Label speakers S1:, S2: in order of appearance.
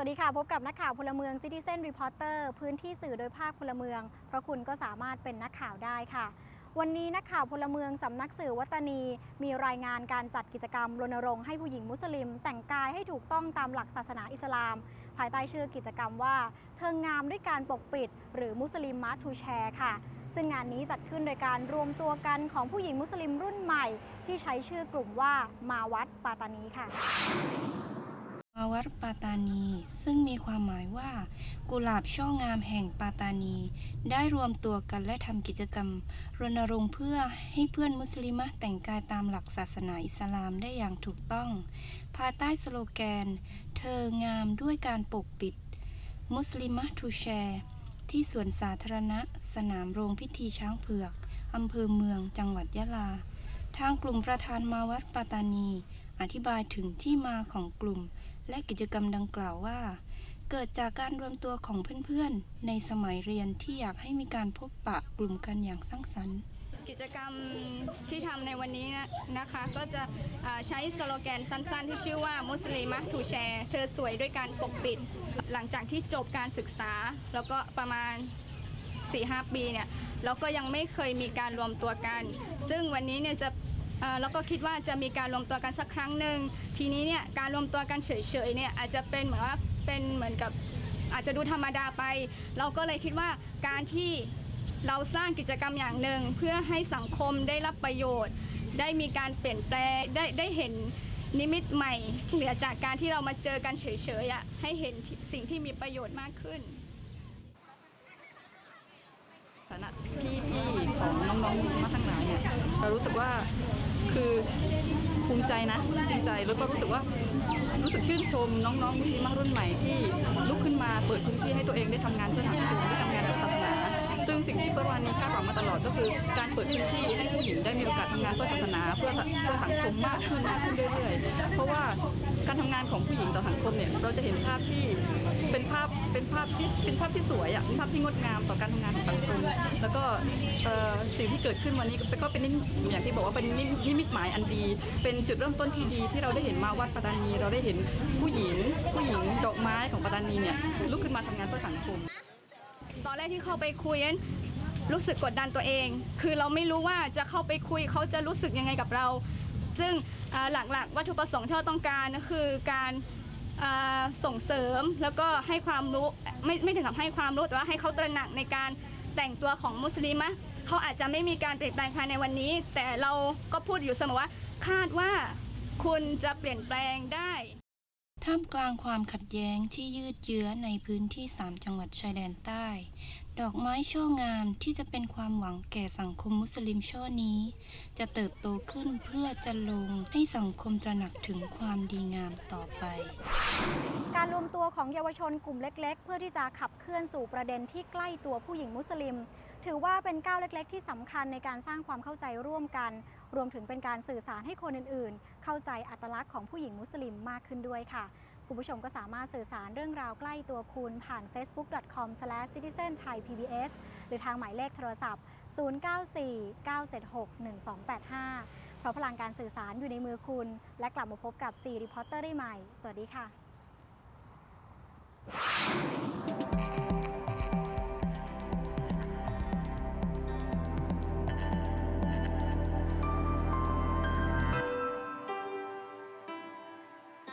S1: สวัสดีค่ะ พบกับนักข่าวพลเมือง Citizen Reporter พื้นที่สื่อโดยภาคพลเมือง เพราะคุณก็สามารถเป็นนักข่าวได้ค่ะ วันนี้นักข่าวพลเมืองสำนักสื่อวัตตนี มีรายงานการจัดกิจกรรมรณรงค์ให้ผู้หญิงมุสลิม แต่งกายให้ถูกต้องตามหลักศาสนาอิสลาม ภายใต้ชื่อกิจกรรมว่าเทิงงามด้วยการปกปิด หรือมุสลิมมาทูแชร์ค่ะ ซึ่งงานนี้จัดขึ้นโดยการรวมตัวกันของผู้หญิงมุสลิมรุ่นใหม่ ที่ใช้ชื่อกลุ่มว่ามาวัดปาตานีค่ะ
S2: มาวัดปาตานี ซึ่งมีความหมายว่า กุหลาบช่องามแห่งปาตานี ได้รวมตัวกันและทำกิจกรรม รณรงค์เพื่อให้เพื่อนมุสลิมะแต่งกายตามหลักศาสนาอิสลามได้อย่างถูกต้อง ภายใต้สโลแกน เธองามด้วยการปกปิด มุสลิมะทูแชร์ที่สวนสาธารณะ สนามโรงพิธีช้างเผือกอำเภอเมืองจังหวัดยะลา ทางกลุ่มประธานมาวัดปาตานี อธิบายถึงที่มาของกลุ่ม และกิจกรรมดังกล่าวว่า เกิดจากการรวมตัวของเพื่อนๆ ในสมัยเรียนที่อยากให้มีการพบปะกลุ่มกันอย่างสร้างสรรค์
S3: กิจกรรมที่ทำในวันนี้นะนะคะ ก็จะใช้สโลแกนสั้นๆ ที่ชื่อว่ามุสลิมะทูแชร์ เธอสวยด้วยการปกปิด หลังจากที่จบการศึกษา แล้วก็ประมาณ 4-5 ปีเนี่ยเราก็ยังไม่เคยมีการรวมตัวกัน ซึ่งวันนี้เนี่ยจะ เอ่อเราก็คิดว่าจะมีการรวมตัวกันสักครั้งหนึ่งทีนี้เนี่ยการรวมตัวกันเฉยๆเนี่ยอาจจะเป็นเหมือนว่าเป็นเหมือนกับอาจจะดูธรรมดาไป เราก็เลยคิดว่าการที่เราสร้างกิจกรรมอย่างหนึ่งเพื่อให้สังคมได้รับประโยชน์ ได้มีการเปลี่ยนแปลงได้ได้เห็นนิมิตใหม่เหนือจากการที่เรามาเจอกันเฉยๆอะให้เห็นสิ่งที่มีประโยชน์มากขึ้น
S4: ฐานะพี่ๆของน้องๆมุสลิมทั้งหลายเนี่ยเรารู้สึกว่า คือภูมิใจนะภูมิใจแล้วก็รู้สึกว่ารู้สึกชื่นชมน้องๆมุสลิมรุ่นใหม่ที่ลุกขึ้นมาเปิดพื้นที่ให้ตัวเองได้ทำงานเพื่อสังคมได้ทำงานเพื่อศาสนา ซึ่งสิ่งที่เปรวานีคาดหวังมาตลอดก็คือ การเปิดพื้นที่ให้ผู้หญิงได้มีโอกาสทำงานเพื่อศาสนาเพื่อเพื่อสังคมมากขึ้นมากขึ้นเรื่อยๆ เพราะว่าการทำงานของผู้หญิงต่อสังคมเนี่ยเราจะเห็นภาพที่เป็นภาพ เป็นภาพที่เป็นภาพที่สวยอะเป็นภาพที่งดงามต่อการทำงานของสังคมแล้วก็เอ่อสิ่งที่เกิดขึ้นวันนี้ก็เป็นนิมิตอย่างที่บอกว่าเป็นนินิมิตหมายอันดี เป็นจุดเริ่มต้นที่ดีที่เราได้เห็นมาวัดปัตตานี เราได้เห็นผู้หญิง ผู้หญิงดอกไม้ของปัตตานีเนี่ยลุกขึ้นมาทำงานเพื่อสังคม
S3: ตอนแรกที่เข้าไปคุยนั้นรู้สึกกดดันตัวเอง คือเราไม่รู้ว่าจะเข้าไปคุยเขาจะรู้สึกยังไงกับเรา ซึ่งอ่าหลักๆ วัตถุประสงค์ที่เราต้องการก็คือการ ส่งเสริมแล้วก็ให้ความรู้ไม่ไม่ถึงกับให้ความรู้แต่ว่าให้เขาตระหนักในการแต่งตัวของมุสลิมะเขาอาจจะไม่มีการเปลี่ยนแปลงภายในวันนี้ แต่เราก็พูดอยู่เสมอว่าคาดว่าคุณจะเปลี่ยนแปลงได้
S2: ท่ามกลางความขัดแย้งที่ยืดเยื้อในพื้นที่ 3 จังหวัดชายแดนใต้ ดอกไม้ช่องามที่จะเป็นความหวังแก่สังคมมุสลิมช่อนี้ จะเติบโตขึ้นเพื่อจะลงให้สังคมตระหนักถึงความดีงามต่อไป
S1: การรวมตัวของเยาวชนกลุ่มเล็ก ๆ เพื่อที่จะขับเคลื่อนสู่ประเด็นที่ใกล้ตัวผู้หญิงมุสลิม ถือว่าเป็นก้าวเล็ก ๆ ที่สำคัญในการสร้างความเข้าใจร่วมกัน รวมถึงเป็นการสื่อสารให้คนอื่น ๆ เข้าใจอัตลักษณ์ของผู้หญิงมุสลิมมากขึ้นด้วยค่ะ คุณผู้ชมก็สามารถสื่อสารเรื่องราวใกล้ตัวคุณผ่าน facebook.com/citizenthaipbs หรือทางหมายเลขโทรศัพท์ 0949761285 เพราะพลังการสื่อสารอยู่ในมือคุณ และกลับมาพบกับ4รีพอร์เตอร์ได้ใหม่ สวัสดีค่ะ